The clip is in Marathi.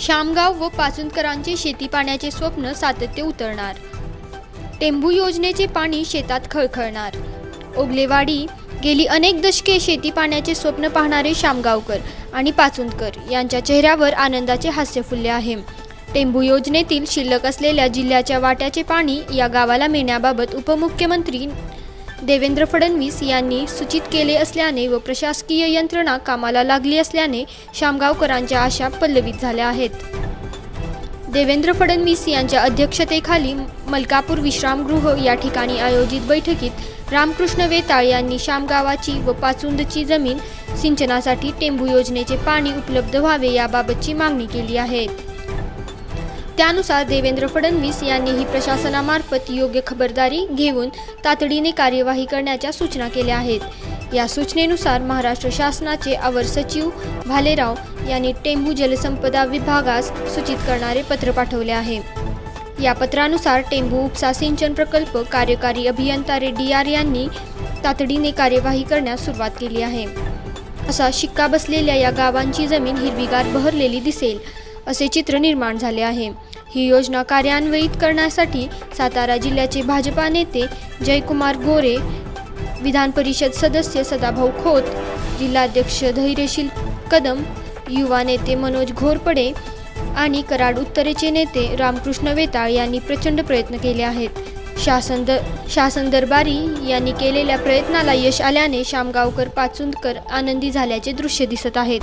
शामगाव व पाचुंदकरांचे शेती पाण्याचे स्वप्न सातत्य उतरणार. टेंभू योजनेचे पाणी शेतात खळखळणार. ओगलेवाडी गेली अनेक दशके शेती पाण्याचे स्वप्न पाहणारे शामगावकर आणि पाचुंदकर यांच्या चेहऱ्यावर आनंदाचे हास्य फुलले आहे. टेंभू योजनेतील शिल्लक असलेल्या जिल्ह्याच्या वाट्याचे पाणी या गावाला मिळण्याबाबत उपमुख्यमंत्री देवेंद्र फडणवीस यांनी सूचित केले असल्याने व प्रशासकीय यंत्रणा कामाला लागली असल्याने शामगावकरांच्या आशा पल्लवित झाल्या आहेत. देवेंद्र फडणवीस यांच्या अध्यक्षतेखाली मलकापूर विश्रामगृह या ठिकाणी आयोजित बैठकीत रामकृष्ण वेताळ यांनी शामगावाची व पाचुंदची जमीन सिंचनासाठी टेंभू योजनेचे पाणी उपलब्ध व्हावे याबाबतची मागणी केली आहे. त्यानुसार देवेंद्र फडणवीस यांनीही प्रशासनामार्फत योग्य खबरदारी घेऊन तातडीने कार्यवाही करण्याच्या सूचना केल्या आहेत. या सूचनेनुसार महाराष्ट्र शासनाचे अवर सचिव भालेराव यांनी टेंभू जलसंपदा विभागास सूचित करणारे पत्र पाठवले आहे. या पत्रानुसार टेंभू उपसा सिंचन प्रकल्प कार्यकारी अभियंता रेड्डी आर यांनी तातडीने कार्यवाही करण्यास सुरुवात केली आहे. असा शिक्का बसलेल्या या गावांची जमीन हिरवीगार बहरलेली दिसेल असे चित्र निर्माण झाले आहे. ही योजना कार्यान्वित करण्यासाठी सातारा जिल्ह्याचे भाजपा नेते जयकुमार गोरे विधान परिषद सदस्य सदाभाऊ खोत जिल्हाध्यक्ष धैर्यशील कदम युवा नेते मनोज घोरपडे आणि कराड उत्तरेचे नेते रामकृष्ण वेताळ यांनी प्रचंड प्रयत्न केले आहेत. शासन द शासन दरबारी यांनी केलेल्या प्रयत्नाला यश आल्याने शामगावकर पाचुंदकर आनंदी झाल्याचे दृश्य दिसत आहेत.